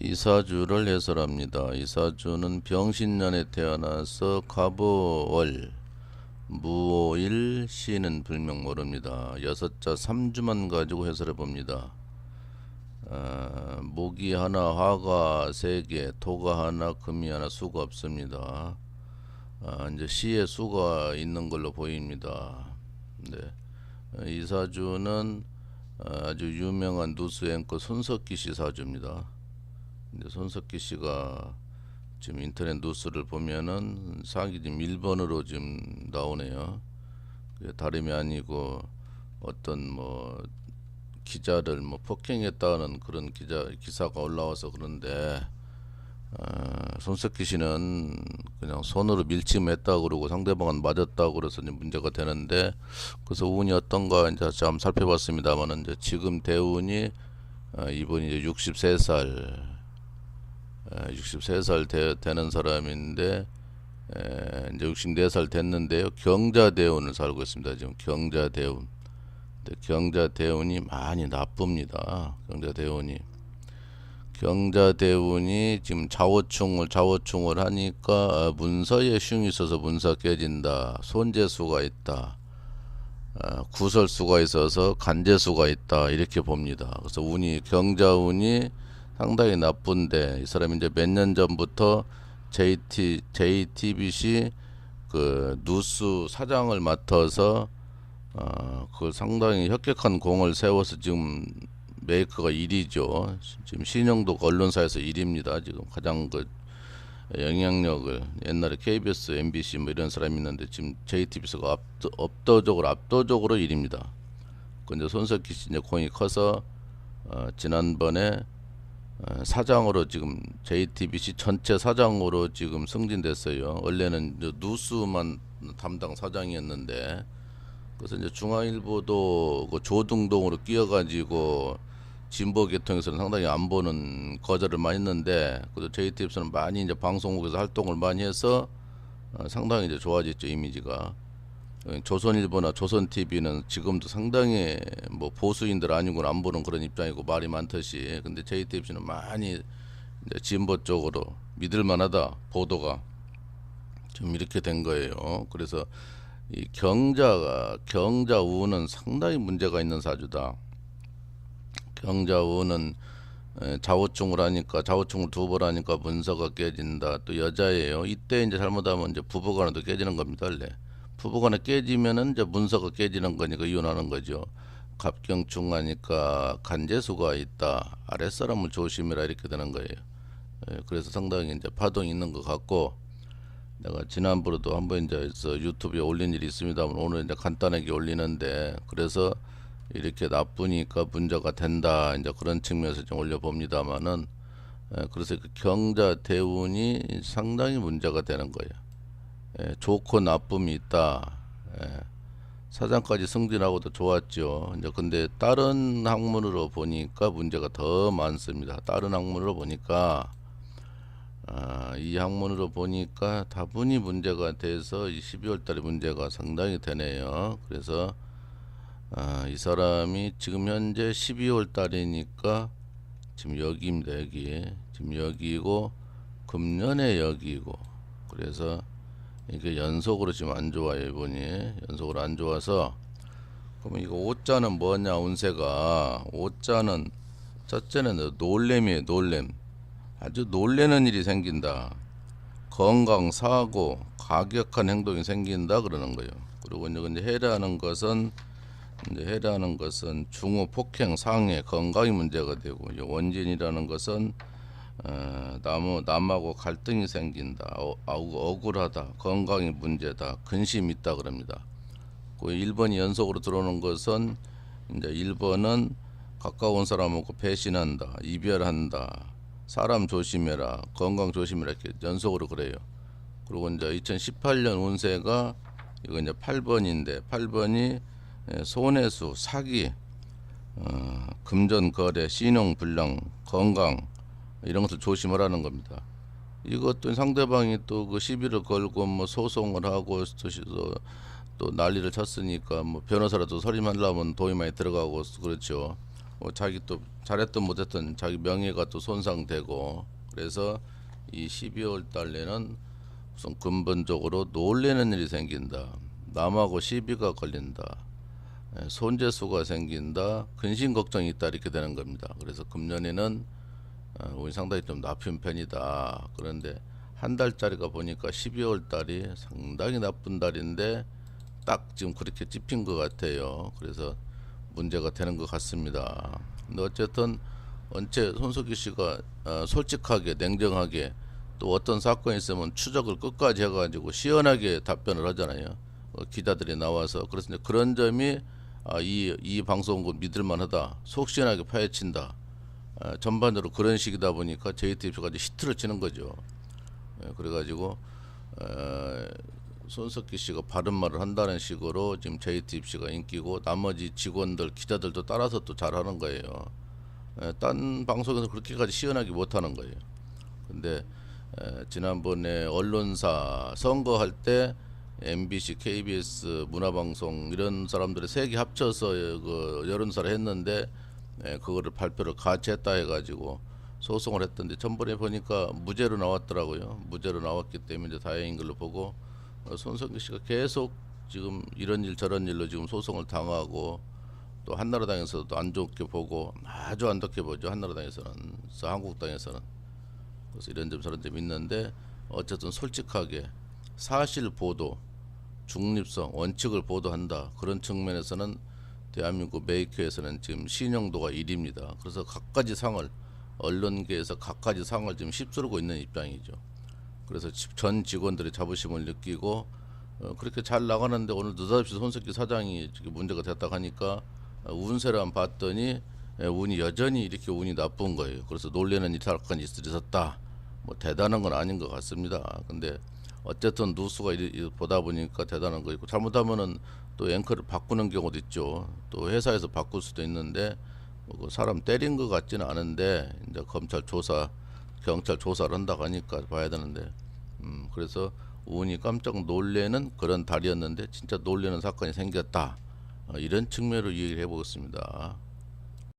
이사주를 해설합니다. 이사주는 병신년에 태어나서 갑오월 무오일 시는 불명 모릅니다. 여섯자 삼주만 가지고 해설해 봅니다. 아, 목이 하나, 화가 세 개, 토가 하나, 금이 하나, 수가 없습니다. 아, 이제 시에 수가 있는 걸로 보입니다. 네. 어, 이 사주는 아, 아주 유명한 누수 앵커 손석기 씨 사주입니다. 근데 손석기 씨가 지금 인터넷 뉴스를 보면은 상위 지금 1번으로 지금 나오네요. 그게 다름이 아니고 어떤 뭐 기자를 뭐 폭행했다는 그런 기자 기사가 올라와서 그런데 어, 손석기 씨는 그냥 손으로 밀침했다 그러고 상대방은 맞았다 그래서 이제 문제가 되는데 그래서 운이 어떤가 이제 좀 살펴봤습니다만은 이제 지금 대운이 어, 이분이 이제 63살 63살 되, 되는 사람인데 에, 이제 64살 됐는데요. 경자대운을 살고 있습니다. 지금 경자대운. 경자대운이 많이 나쁩니다. 경자대운이. 경자대운이 지금 좌우충을 좌우충을 하니까 어, 문서에 흉이 있어서 문서 깨진다. 손재수가 있다. 어, 구설수가 있어서 간재수가 있다. 이렇게 봅니다. 그래서 운이 경자운이 상당히 나쁜데 이 사람이 이제 몇 년 전부터 JT JTBC 그 뉴스 사장을 맡아서 어, 그 상당히 혁혁한 공을 세워서 지금 메이커가 1위죠. 지금 신영도 언론사에서 1위입니다. 지금 가장 그 영향력을 옛날에 KBS, MBC 뭐 이런 사람이 있는데 지금 JTBC가 압도, 압도적으로 압도적으로 1위입니다. 근데 손석희 씨 이제 공이 커서 어, 지난번에 어, 사장으로 지금 JTBC 전체 사장으로 지금 승진됐어요. 원래는 뉴스만 담당 사장이었는데 그래서 이제 중앙일보도 그 조등동으로 끼어가지고 진보 계통에서는 상당히 안 보는 거절을 많이 했는데 그래도 JTBC는 많이 이제 방송국에서 활동을 많이 해서 어, 상당히 이제 좋아졌죠 이미지가. 어, 조선일보나 조선TV는 지금도 상당히 뭐 보수인들 아니고는 안 보는 그런 입장이고 말이 많듯이 근데 JTBC는 많이 이제 진보 쪽으로 믿을 만하다 보도가 좀 이렇게 된 거예요. 그래서 이 경자가 경자우는 상당히 문제가 있는 사주다. 경자우는 에, 좌우충을 하니까 좌우충을 두 번 하니까 문서가 깨진다. 또 여자예요. 이때 이제 잘못하면 이제 부부간에도 깨지는 겁니다. 원래. 부부간에 깨지면은 이제 문서가 깨지는 거니까 이혼하는 거죠. 갑경충 하니까 간재수가 있다. 아랫사람을 조심해라 이렇게 되는 거예요. 예, 그래서 상당히 이제 파동이 있는 것 같고 내가 지난번에도 한번 이제 저 유튜브에 올린 일이 있습니다만 오늘 이제 간단하게 올리는데 그래서 이렇게 나쁘니까 문제가 된다 이제 그런 측면에서 좀 올려봅니다만은 예, 그래서 그 경자 대운이 상당히 문제가 되는 거예요. 예, 좋고 나쁨이 있다. 예, 사장까지 승진하고도 좋았죠. 이제 근데 다른 학문으로 보니까 문제가 더 많습니다. 다른 학문으로 보니까 아, 이 학문으로 보니까 다분히 문제가 돼서 이 12월 달에 문제가 상당히 되네요. 그래서 아, 이 사람이 지금 현재 12월 달이니까 지금 여기입니다. 여기. 지금 여기고 금년에 여기고. 그래서 이게 연속으로 지금 안 좋아요, 이분이. 연속으로 안 좋아서 그러면 이거 오자는 뭐냐, 운세가. 오자는 첫째는 놀램이에요, 놀램. 아주 놀래는 일이 생긴다. 건강, 사고, 가격한 행동이 생긴다 그러는 거예요. 그리고 이제 해라는 것은 이제 해라는 것은 중후 폭행, 상해, 건강이 문제가 되고 원진이라는 것은 어, 나무 남하고 갈등이 생긴다. 어, 억울하다. 건강이 문제다. 근심 있다 그럽니다. 그 1번이 연속으로 들어오는 것은 이제 1번은 가까운 사람하고 배신한다. 이별한다. 사람 조심해라. 건강 조심해라. 이렇게 연속으로 그래요. 그리고 이제 2018년 운세가 이거 이제 8번인데 8번이 손해수, 사기, 어, 금전 거래, 신용 불량, 건강 이런 것을 조심하라는 겁니다. 이것도 상대방이 또 그 시비를 걸고 뭐 소송을 하고 또, 또 난리를 쳤으니까 뭐 변호사라도 서림하려면 돈이 많이 들어가고 그렇죠. 뭐 자기 또 잘했든 못했든 자기 명예가 또 손상되고 그래서 이 12월 달에는 우선 근본적으로 놀래는 일이 생긴다. 남하고 시비가 걸린다. 예, 손재수가 생긴다. 근심 걱정이 있다 이렇게 되는 겁니다. 그래서 금년에는 어, 상당히 좀 나쁜 편이다. 그런데 한 달짜리가 보니까 12월 달이 상당히 나쁜 달인데 딱 지금 그렇게 찝힌 것 같아요. 그래서 문제가 되는 것 같습니다. 근데 어쨌든 언제 손석희 씨가 어, 솔직하게 냉정하게 또 어떤 사건이 있으면 추적을 끝까지 해가지고 시원하게 답변을 하잖아요. 어, 기자들이 나와서 그래서 그런 점이 아, 이, 이 방송국 믿을만하다. 속 시원하게 파헤친다. 어, 전반적으로 그런 식이다 보니까 JTBC가 이제 히트를 치는 거죠. 예, 그래가지고 어, 손석희 씨가 바른 말을 한다는 식으로 지금 JTBC가 인기고 나머지 직원들 기자들도 따라서 또 잘하는 거예요. 예, 딴 방송에서 그렇게까지 시원하게 못하는 거예요. 근데 에, 지난번에 언론사 선거할 때 MBC, KBS, 문화방송 이런 사람들이 세개 합쳐서 그 여론사를 했는데 에, 그거를 발표를 같이 했다 해가지고 소송을 했던데 전번에 보니까 무죄로 나왔더라고요. 무죄로 나왔기 때문에 다행인 걸로 보고 어, 손석희 씨가 계속 지금 이런 일 저런 일로 지금 소송을 당하고 또 한나라당에서도 안 좋게 보고 아주 안 좋게 보죠. 한나라당에서는 그래서 한국당에서는 그래서 이런 점 저런 점 있는데 어쨌든 솔직하게 사실 보도 중립성 원칙을 보도한다 그런 측면에서는 대한민국 메이커에서는 지금 신용도가 1위입니다. 그래서 각가지 상을 언론계에서 각가지 상을 지금 휩쓸고 있는 입장이죠. 그래서 지- 전 직원들의 자부심을 느끼고 어, 그렇게 잘 나가는데 오늘 느닷없이 손석희 사장이 문제가 됐다 하니까 어, 운세를 한 봤더니 예, 운이 여전히 이렇게 운이 나쁜 거예요. 그래서 놀래는 일사건 있었다. 뭐 대단한 건 아닌 것 같습니다. 근데 어쨌든 누수가 이- 이- 보다 보니까 대단한 거 있고 잘못하면은 또 앵커를 바꾸는 경우도 있죠. 또 회사에서 바꿀 수도 있는데 뭐그 사람 때린 것 같지는 않은데 이제 검찰 조사, 경찰 조사를 한다고 하니까 봐야 되는데 음 그래서 운이 깜짝 놀래는 그런 달이었는데 진짜 놀래는 사건이 생겼다. 어, 이런 측면으로 이해를 해보겠습니다.